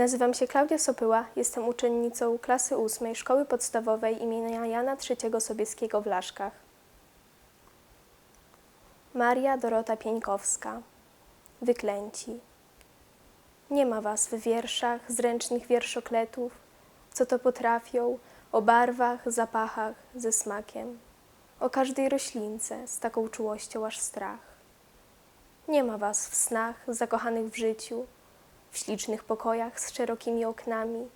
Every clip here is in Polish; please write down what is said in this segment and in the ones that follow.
Nazywam się Klaudia Sopyła, jestem uczennicą klasy ósmej Szkoły Podstawowej imienia Jana III Sobieskiego w Laszkach. Maria Dorota Pieńkowska. Wyklęci. Nie ma was w wierszach, zręcznych wierszokletów, co to potrafią, o barwach, zapachach, ze smakiem, o każdej roślince z taką czułością aż strach. Nie ma was w snach, zakochanych w życiu, w ślicznych pokojach z szerokimi oknami,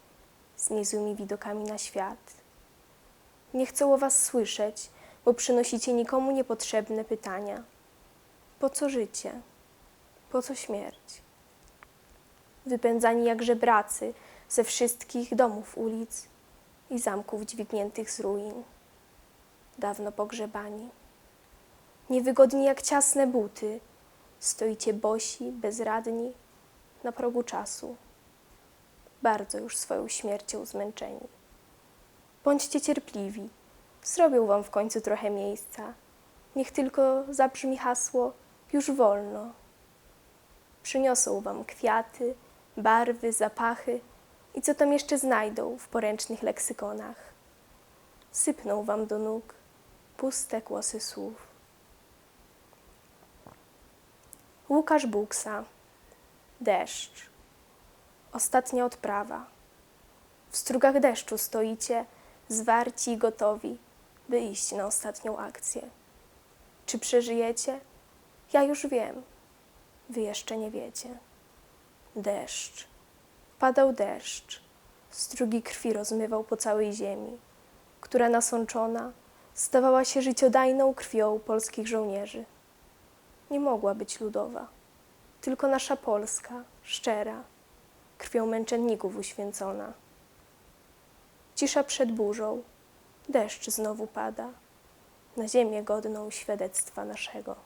z niezłymi widokami na świat. Nie chcą o was słyszeć, bo przynosicie nikomu niepotrzebne pytania. Po co życie? Po co śmierć? Wypędzani jak żebracy ze wszystkich domów ulic i zamków dźwigniętych z ruin. Dawno pogrzebani. Niewygodni jak ciasne buty, stoicie bosi, bezradni, na progu czasu, bardzo już swoją śmiercią zmęczeni. Bądźcie cierpliwi, zrobią wam w końcu trochę miejsca. Niech tylko zabrzmi hasło już wolno. Przyniosą wam kwiaty, barwy, zapachy i co tam jeszcze znajdą w poręcznych leksykonach. Sypną wam do nóg puste kłosy słów. Łukasz Buksa Deszcz. Ostatnia odprawa. W strugach deszczu stoicie, zwarci i gotowi, by iść na ostatnią akcję. Czy przeżyjecie? Ja już wiem. Wy jeszcze nie wiecie. Deszcz. Padał deszcz. Strugi krwi rozmywał po całej ziemi, która nasączona stawała się życiodajną krwią polskich żołnierzy. Nie mogła być ludowa tylko nasza Polska, szczera, krwią męczenników uświęcona. Cisza przed burzą, deszcz znowu pada na ziemię godną świadectwa naszego.